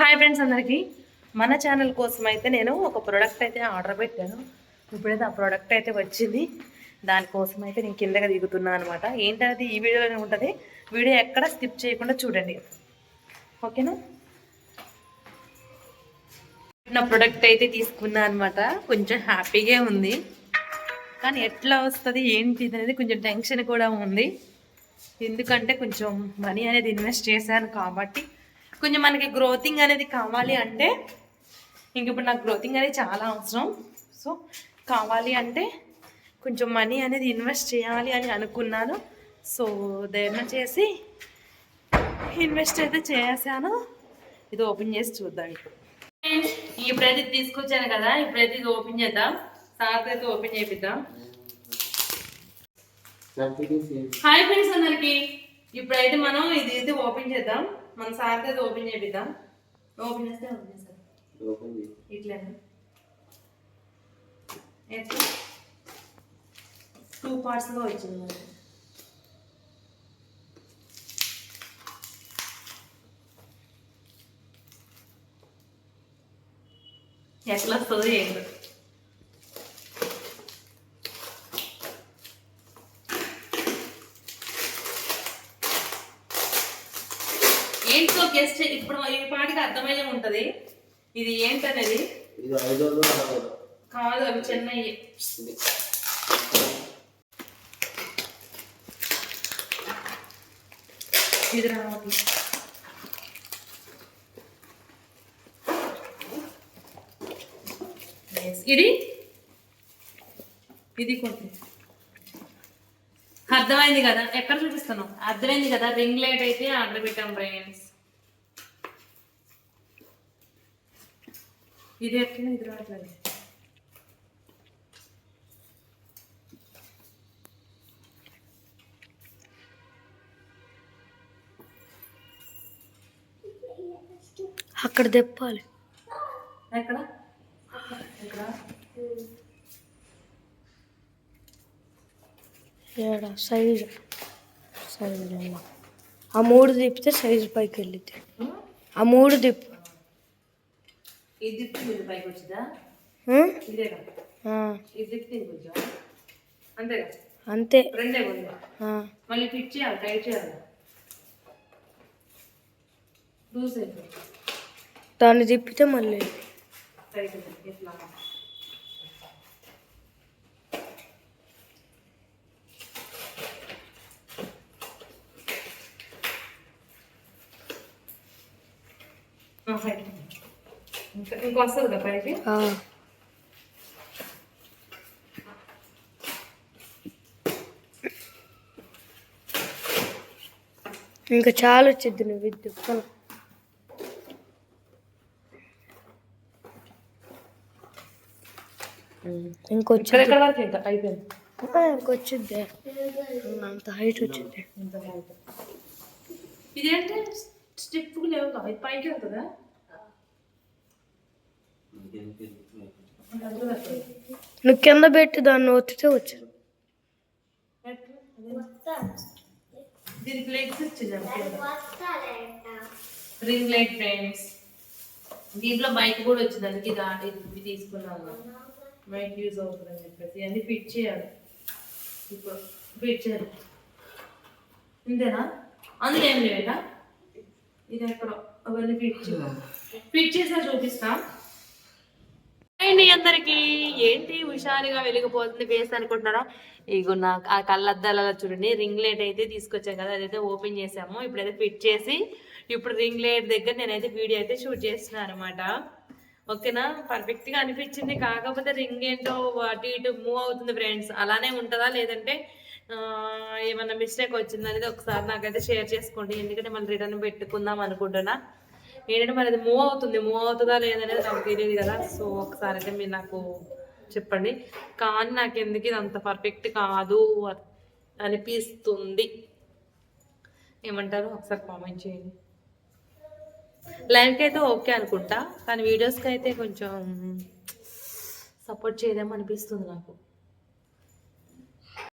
Hi friends అందరికీ. మన channel కోసం అయితే నేను ఒక ప్రోడక్ట్ అయితే ఆర్డర్ పెట్టాను. ఇప్పుడైతే ఆ ప్రోడక్ట్ అయితే వచ్చింది. దానికోసం అయితే నేను కిందగా దిగుతున్నాను అనమాట ఏంటనేది ఈ వీడియోలోనే ఉంటుంది. వీడియో ఎక్కడ స్కిప్ చేయకుండా చూడండి. ఓకేనా? నా ప్రోడక్ట్ అయితే తీసుకున్నా అనమాట కొంచెం హ్యాపీగా ఉంది. కానీ ఎట్లా వస్తుంది ఏంటి అనేది కొంచెం టెన్షన్ కూడా ఉంది. ఎందుకంటే కొంచెం మనీ అనేది ఇన్వెస్ట్ చేశాను కాబట్టి కొంచెం మనకి గ్రోతింగ్ అనేది కావాలి అంటే ఇంక ఇప్పుడు నాకు గ్రోతింగ్ అనేది చాలా అవసరం. సో కావాలి అంటే కొంచెం మనీ అనేది ఇన్వెస్ట్ చేయాలి అని అనుకున్నాను. సో ధైర్యం చేసి ఇన్వెస్ట్ అయితే చేశాను. ఇది ఓపెన్ చేసి చూద్దాం ఇప్పుడు. ఇప్పుడైతే ఇది తీసుకొచ్చాను కదా ఇప్పుడైతే ఇది ఓపెన్ చేద్దాం. సార్ అయితే ఓపెన్ చేపిద్దాం. హాయ్ ఫ్రెండ్స్ అందరికి. ఇప్పుడైతే మనం ఇది అయితే ఓపెన్ చేద్దాం. మన సార్ అయితే ఓపెన్ చేపిద్దాం. ఓపెన్ చేస్తే ఓపెన్ చేస్తాం ఇట్లా ఎట్లా? టూ పార్ట్స్గా వచ్చింది మనకి ఎట్లా వస్తుందో ఏంటో ఏంటో గెస్ట్ ఇప్పుడు ఈ పాటికి అర్థమయ్యే ఉంటది. ఇది ఏంటనేది. కాదు. అవి చెన్నై ఇది. ఇది. ఇది? ఇది కొంచెం అర్థమైంది కదా? ఎక్కడ చూపిస్తాను అర్థమైంది కదా రింగ్ లైట్ అయితే ఆర్డర్ పెట్టాం ఫ్రెండ్స్ ఇది ఎక్కడ ఇది రావట్లేదు. అక్కడ తెప్పాలి. ఎక్కడ? ఎక్కడ? ఏడ? సైజు. సైజు ఆ మూడు తిప్పితే సైజు పైకి వెళ్ళిద్ది ఆ మూడు తిప్పు. ఇది పైకి వచ్చిందా? ఇదే వచ్చా అంతే. రెండే మళ్ళీ ఫిట్ చేయాలి టైట్ చేయాలి. లూజ్ అయిపోయింది. దాన్ని తిప్పితే మళ్ళీ. టైట్ ఇట్లా ఆ, height. ఇంకా ఇంకా వస్తుంది కదా పైకి? ఆ, ఇంకా చాలా వచ్చింది నువ్వు ఇది తిప్పాలి ఇంకొచ్చి ఇక్కడ ఎక్కడ వరకు ఇంకా అయిపోయింది? ఇంకొచ్చిద్ది అంత హైట్ వచ్చింది. ఇదేంటి? స్టిప్ లేవు పైకి వస్తుంది. నువ్వు కింద పెట్టి దాన్ని ఒత్తితే వచ్చింది. దీనికి ఇచ్చేదాం రింగ్ లైట్ ఫ్రెండ్స్ దీంట్లో మైక్ కూడా వచ్చింది ఇది ఆ- ఇది తీసుకున్నాను మైక్ యూజ్ అవుతుందని చెప్పేసి అన్ని ఫిట్ చేయాలి. ఇప్పుడు ఫిట్ చేయాలి. ఇంతేనా అందులో ఏం లేదా ఇది ఎక్కడో అవన్నీ ఫిట్ చేయాలి. ఫిట్ చేసా చూపిస్తా. అండి అందరికి? ఏంటి హుషారుగా వెలిగిపోతుంది ఫేస్ అనుకుంటున్నారా? ఇగో నా ఆ కళ్ళద్దాలలో చూడండి రింగ్ లైట్ అయితే తీసుకొచ్చాం కదా అదైతే ఓపెన్ చేసాము. ఇప్పుడైతే ఫిట్ చేసి ఇప్పుడు రింగ్ లైట్ దగ్గర నేనైతే వీడియో అయితే షూట్ చేస్తున్నాను అనమాట ఓకేనా? పర్ఫెక్ట్గా అనిపించింది. కాకపోతే రింగ్ ఏంటో అటు ఇటు మూవ్ అవుతుంది ఫ్రెండ్స్. అలానే ఉంటుందా? లేదంటే ఏమన్నా మిస్టేక్ వచ్చింది? అనేది ఒకసారి నాకైతే షేర్ చేసుకోండి. ఎందుకంటే మళ్ళీ రిటర్న్ పెట్టుకుందాం అనుకుంటున్నా. ఏంటంటే మరి అది మూవ్ అవుతుంది. మూవ్ అవుతుందా లేదనేది నాకు తెలియదు కదా. సో ఒకసారి అయితే మీరు నాకు చెప్పండి. కానీ నాకు ఎందుకు ఇది అంత పర్ఫెక్ట్ కాదు అనిపిస్తుంది. ఏమంటారు? ఒకసారి కామెంట్ చేయండి. లైవ్కి అయితే ఓకే అనుకుంటా. కానీ వీడియోస్కి అయితే కొంచెం సపోర్ట్ చేయదేమో అనిపిస్తుంది నాకు.